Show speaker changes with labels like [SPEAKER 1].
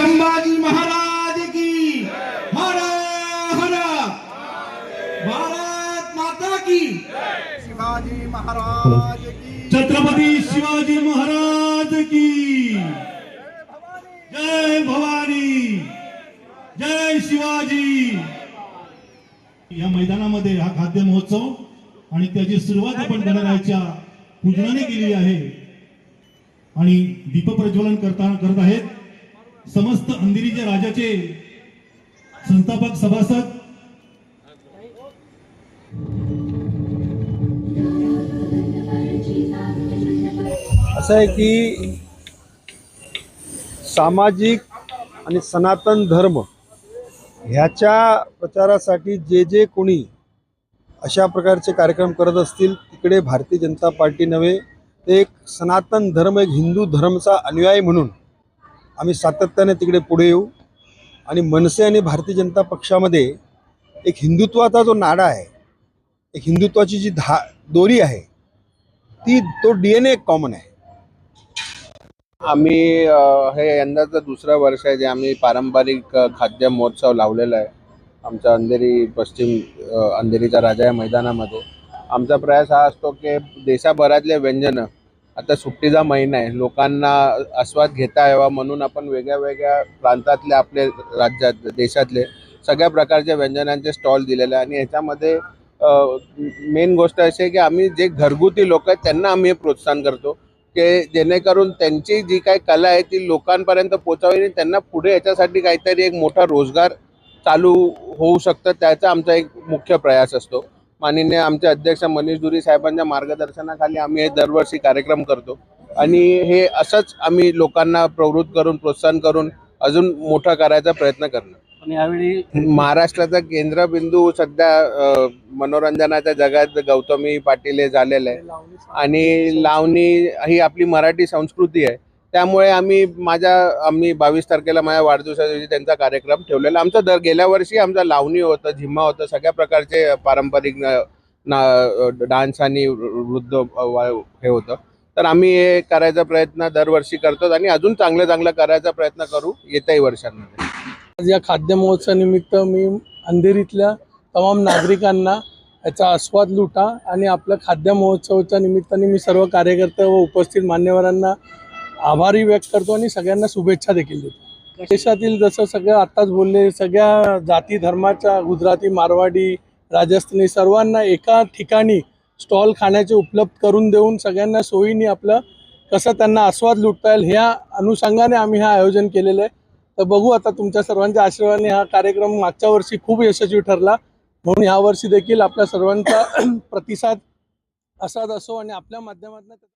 [SPEAKER 1] संभाजी महाराज की। हर हर। भारत माता की।
[SPEAKER 2] शिवाजी महाराज की।
[SPEAKER 1] छत्रपती शिवाजी महाराज की। जय भवानी। जय शिवाजी। या मैदानामध्ये हा खाद्य महोत्सव आणि त्याची सुरुवात आपण गणरायाच्या पूजनाने केलेली आहे. आणि दीपप्रज्वलन करता करत आहेत. समस्त अंधेरीच्या राजाचे संस्थापक सभासद.
[SPEAKER 2] असं आहे की सामाजिक आणि सनातन धर्म ह्याच्या प्रचारासाठी जे जे कोणी अशा प्रकारचे कार्यक्रम करत असतील तिकडे भारतीय जनता पार्टी नव्हे ते एक सनातन धर्म एक हिंदू धर्मचा अनुयायी म्हणून आम्ही सातत्याने तिकडे पुढे येऊ. आणि मनसे आणि भारतीय जनता पक्षामध्ये एक हिंदुत्वाचा जो नाडा आहे एक हिंदुत्वाची जी धा दोरी आहे ती तो डी एन ए कॉमन आहे.
[SPEAKER 3] आम्ही हे यंदाचं दुसरं वर्ष आहे जे आम्ही पारंपरिक खाद्य महोत्सव लावलेला आहे. आमच्या अंधेरी पश्चिम अंधेरीच्या राजा या मैदानामध्ये. आमचा प्रयास हा असतो की देशाभरातले व्यंजनं आता सुट्टीचा महिना आहे. लोकांना आस्वाद घेता यावा म्हणून आपण वेगळ्या वेगळ्या प्रांतातले आपले राज्यात देशातले सगळ्या प्रकारच्या व्यंजनांचे स्टॉल दिलेले आणि ह्याच्यामध्ये मेन गोष्ट अशी आहे की आम्ही जे घरगुती लोक आहेत त्यांना आम्ही हे प्रोत्साहन करतो की जेणेकरून त्यांची जी काही कला आहे ती लोकांपर्यंत पोचावी आणि त्यांना पुढे याच्यासाठी काहीतरी एक मोठा रोजगार चालू होऊ शकतं. त्याचा आमचा एक मुख्य प्रयास असतो. माननीय आमचे अध्यक्ष मनीष दुरी साहेबांच्या मार्गदर्शनाखाली आम्ही हे दरवर्षी कार्यक्रम करतो. आणि हे असंच आम्ही लोकांना प्रवृत्त करून प्रोत्साहन करून अजून मोठा करायचा प्रयत्न करणार.
[SPEAKER 2] आणि यावेळी
[SPEAKER 3] महाराष्ट्राचा केंद्रबिंदू सध्या मनोरंजनाच्या जगात गौतमी पाटील हे झालेलं आहे. आणि लावणी ही आपली मराठी संस्कृती आहे. त्यामुळे आम्ही माझ्या आम्ही बावीस तारखेला माझ्या वाढदिवसा दिवशी त्यांचा कार्यक्रम ठेवलेला. आमचा दर गेल्या वर्षी आमचा लावणी होतं झिम्मा होतं सगळ्या प्रकारचे पारंपरिक ना डान्स आणि वृद्ध हे होतं. तर आम्ही हे करायचा प्रयत्न दरवर्षी करतो आणि अजून चांगलं चांगलं करायचा प्रयत्न करू येत्याही वर्षांमध्ये.
[SPEAKER 4] आज या खाद्य महोत्सवानिमित्त मी अंधेरीतल्या तमाम नागरिकांना याचा आस्वाद लुटा आणि आपल्या खाद्य महोत्सवाच्या निमित्ताने मी सर्व कार्यकर्ते व उपस्थित मान्यवरांना आभारी व्यक्त करतो आणि सगळ्यांना शुभेच्छा देखील देतो. देशातील जसं सगळं आत्ताच बोलले सगळ्या जाती धर्माच्या गुजराती मारवाडी राजस्थानी सर्वांना एका ठिकाणी स्टॉल खाण्याचे उपलब्ध करून देऊन सगळ्यांना सोयीने आपलं कसं त्यांना आस्वाद लुटता येईल ह्या अनुषंगाने आम्ही हे आयोजन केलेलं आहे. तर बघू आता तुमच्या सर्वांच्या आशीर्वादाने हा कार्यक्रम मागच्या वर्षी खूप यशस्वी ठरला. म्हणून ह्या वर्षी देखील आपल्या सर्वांचा प्रतिसाद असाच असो आणि आपल्या माध्यमातून